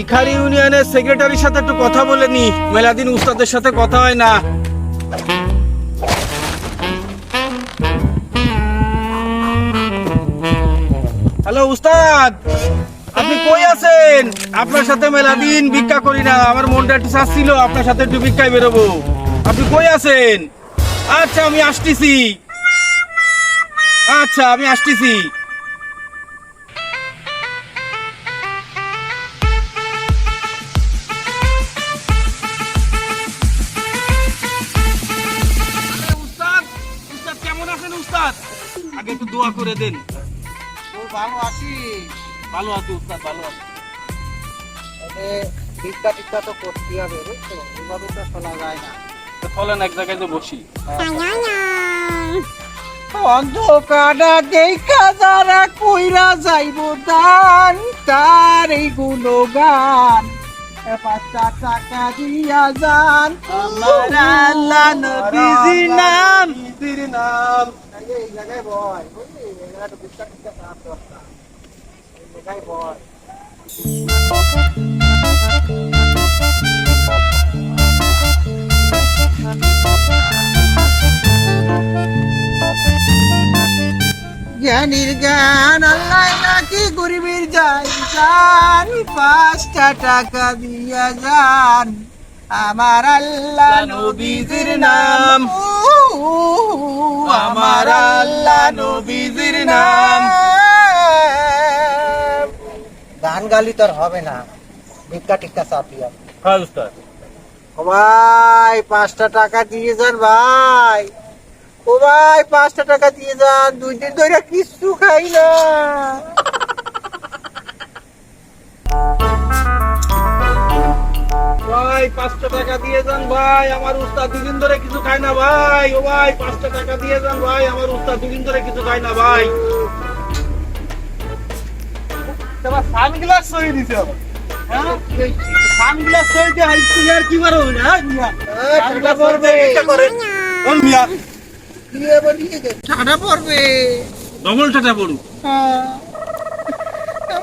ভিখারি ইউনিয়নের সেক্রেটারির সাথে একটু কথা বলে নি। মেলাদিন উস্তাদের সাথে কথা হয় না। হ্যালো উস্তাদ, আপনি কই আছেন? আপনার সাথে মেলাদিন ভিক্ষা করি না, আমার মনটা একটু চাচ্ছিল আপনার সাথে একটু ভিক্ষায় বেরোবো। আপনি কই আছেন? আচ্ছা আমি আসতেছি। আচ্ছা আমি আসতেছি। আগে একটু দোয়া করে দেন। ভালো আছি ভালো আছি উস্তাদ ভালো আছি। ভিক্ষা টিক্ষা তো করতে হবে বুঝছ? এভাবে তো চলা যায় না। তো চলেন এক জায়গায় যে বসি। অন্ধকারা দেখা যারা কইরা যাইব দান তার এই গুণগান। এ পাঁচটা টাকা দিয়া যান। আমার আল্লাহ নবীজির নাম। নবীজির নাম। দরকার এই জায়গায় বয় জ্ঞানীর জ্ঞান আল্লাহ নাকি গরিবের যাই যান পাঁচটা টাকা দিয়া যান আমার আল্লাহ নবীজির নাম। আমার আল্লাহ নবীজির নাম। গান গালি তোর হবে না। ভিক্ষা টিক্কা চাপিয়া হ্যাঁ উস্তাদ। ও ভাই পাঁচটা টাকা দিয়ে যান ভাই। ও ভাই পাঁচটা টাকা দিয়ে যান। দুই দিন ধরে কিচ্ছু খাই না। পাঁচটা টাকা দিয়ে যান ভাই আমার উস্তাদ দুদিন ধরে কিছু খায় না ভাই। ও ভাই পাঁচটা টাকা দিয়ে যান ভাই আমার উস্তাদ দুদিন ধরে কিছু খায় না ভাই। তোমার সানগ্লাস সই দিছে আবার। হ্যাঁ? সানগ্লাস সই দিয়ে হাই তুই আর কি বার হবে না? সানগ্লাস পরবে এটা মিয়া। ডবল টাটা পড়ু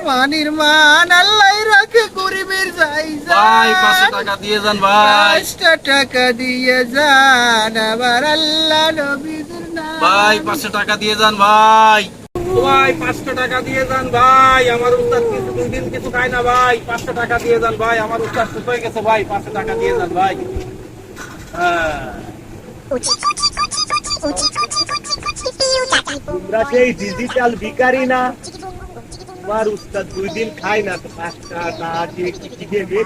মানির মান আল্লাহ রাখে গরিবের যাই ভাই পাঁচশো টাকা দিয়ে যান ভাই পাঁচটা টাকা দিয়ে যান আবার আল্লাহ নবীদের নাম ভাই পাঁচশো টাকা দিয়ে যান ভাই ভাই পাঁচশো টাকা দিয়ে যান ভাই আমার উস্তাদ কিছু দুই কিছু খায় না ভাই পাঁচশো টাকা দিয়ে যান ভাই আমার উস্তাদ সুস্থ হয়ে গেছে ভাই পাঁচশো টাকা দিয়ে যান ভাই হ্যাঁ তোমরা সেই ডিজিটাল ভিকারি না তোমার উস্তাদ দুই দিন খাই না তো পাঁচটা না দিয়ে কি কি দেবে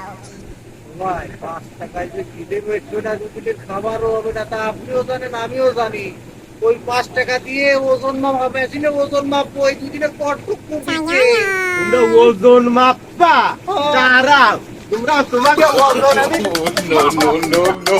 ভাই পাঁচ টাকায় যে কি দেবে সেটা দুদিনের খাবারও হবে না তা আপনিও জানেন আমিও জানি। ওই পাঁচ টাকা দিয়ে ওজন মাপ মেশিনে ওজন মাপবো ওই দুদিনের কটটুকু দিচ্ছে ওজন মাপা তারা তোমরা তোমাকে ওজন আমি no, no, no, no.